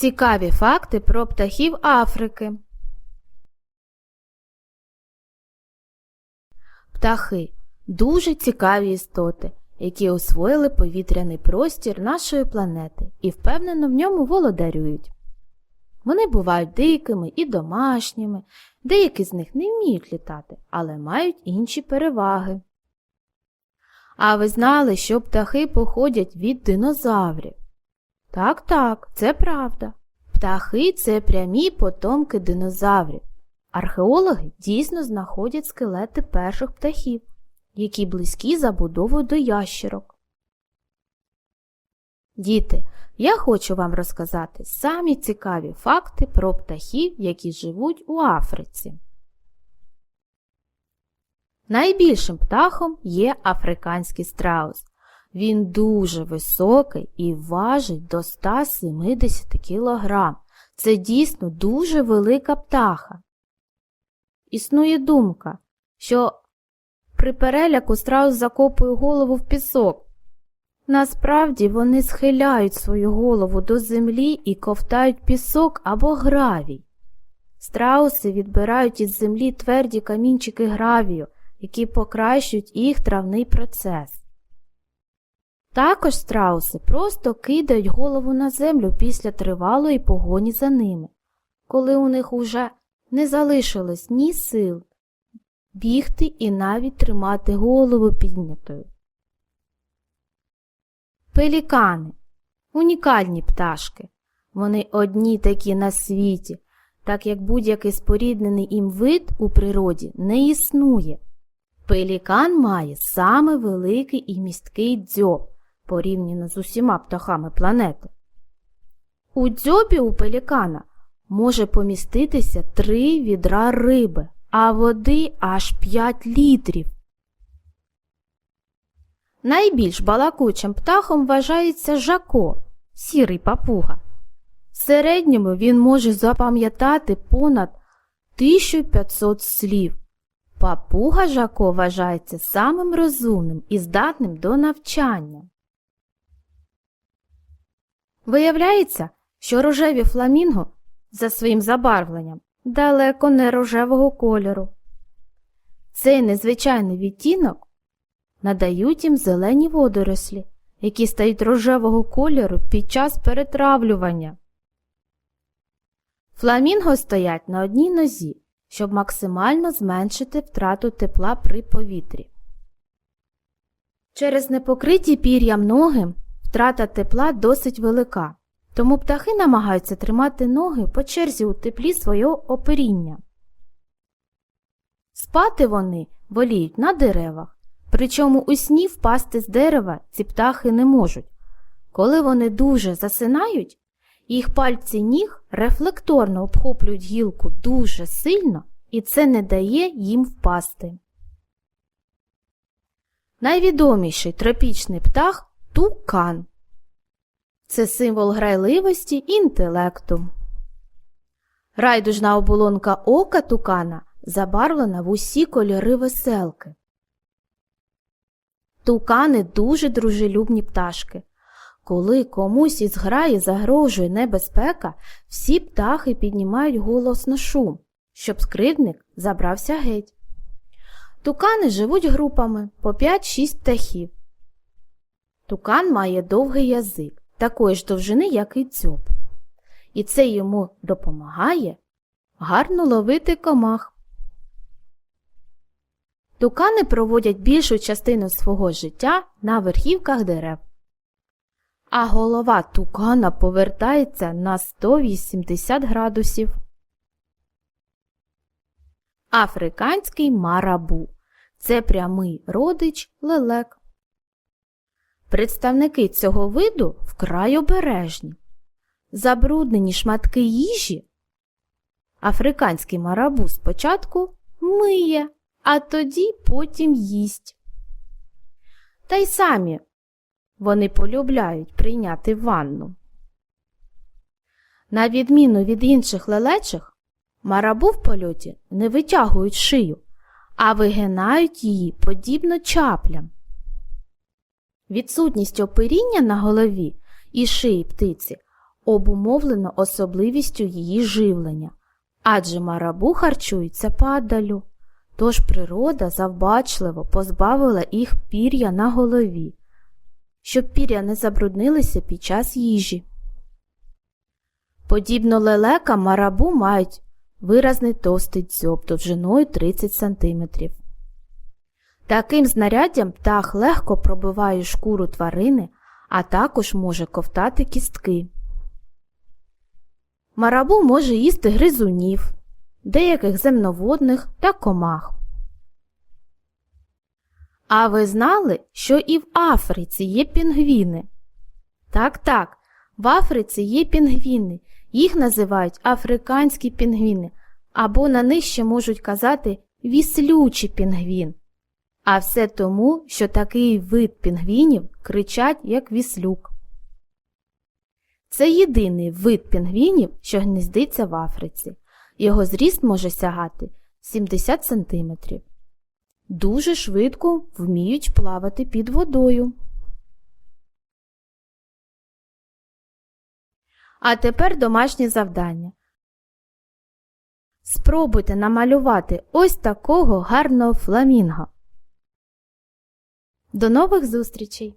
Цікаві факти про птахів Африки. Птахи дуже цікаві істоти, які освоїли повітряний простір нашої планети і впевнено в ньому володарюють. Вони бувають дикими і домашніми, деякі з них не вміють літати, але мають інші переваги. А ви знали, що птахи походять від динозаврів? Так, так, це правда. Птахи це прямі потомки динозаврів. Археологи дійсно знаходять скелети перших птахів, які близькі забудовою до ящерок. Діти, я хочу вам розказати самі цікаві факти про птахів, які живуть у Африці. Найбільшим птахом є африканський страус. Він дуже високий і важить до 170 кг. Це дійсно дуже велика птаха. Існує думка, що при переляку страус закопує голову в пісок. Насправді вони схиляють свою голову до землі і ковтають пісок або гравій. Страуси відбирають із землі тверді камінчики гравію, які покращують їх травний процес. Також страуси просто кидають голову на землю після тривалої погоні за ними, коли у них уже не залишилось ні сил бігти і навіть тримати голову піднятою. Пелікани унікальні пташки. Вони одні такі на світі, так як будь-який споріднений їм вид у природі не існує. Пелікан має саме великий і місткий дзьоб порівняно з усіма птахами планети. У дзьобі у пелікана може поміститися три відра риби, а води аж 5 літрів. Найбільш балакучим птахом вважається жако, сірий папуга. В середньому він може запам'ятати понад 1500 слів. Папуга жако вважається самим розумним і здатним до навчання. Виявляється, що рожеві фламінго за своїм забарвленням далеко не рожевого кольору. Цей незвичайний відтінок надають їм зелені водорослі, які стають рожевого кольору під час перетравлювання. Фламінго стоять на одній нозі, щоб максимально зменшити втрату тепла при повітрі. Через непокриті пір'ям ноги втрата тепла досить велика, тому птахи намагаються тримати ноги по черзі у теплі свого оперіння. Спати вони воліють на деревах, причому у сні впасти з дерева ці птахи не можуть. Коли вони дуже засинають, їх пальці ніг рефлекторно обхоплюють гілку дуже сильно, і це не дає їм впасти. Найвідоміший тропічний птах тукан. Це символ грайливості і інтелекту. Райдужна оболонка ока тукана забарвлена в усі кольори веселки. Тукани дуже дружелюбні пташки. Коли комусь із граї загрожує небезпека, всі птахи піднімають голосно шум, щоб скривдник забрався геть. Тукани живуть групами по 5-6 птахів. Тукан має довгий язик, такої ж довжини, як і дзьоб. І це йому допомагає гарно ловити комах. Тукани проводять більшу частину свого життя на верхівках дерев. А голова тукана повертається на 180 градусів. Африканський марабу це прямий родич лелек. Представники цього виду вкрай обережні. Забруднені шматки їжі африканський марабу спочатку миє, а тоді потім їсть. Та й самі вони полюбляють прийняти ванну. На відміну від інших лелечих, марабу в польоті не витягують шию, а вигинають її подібно чаплям. Відсутність оперіння на голові і шиї птиці обумовлено особливістю її живлення, адже марабу харчуються падалю. Тож природа завбачливо позбавила їх пір'я на голові, щоб пір'я не забруднилися під час їжі. Подібно лелекам марабу мають виразний товстий дзьоб довжиною 30 см. Таким знаряддям птах легко пробиває шкуру тварини, а також може ковтати кістки. Марабу може їсти гризунів, деяких земноводних та комах. А ви знали, що і в Африці є пінгвіни? Так, так, в Африці є пінгвіни. Їх називають африканські пінгвіни, або на них ще можуть казати віслючий пінгвін. А все тому, що такий вид пінгвінів кричать як віслюк. Це єдиний вид пінгвінів, що гніздиться в Африці. Його зріст може сягати 70 см. Дуже швидко вміють плавати під водою. А тепер домашнє завдання. Спробуйте намалювати ось такого гарного фламінго. До нових зустрічей!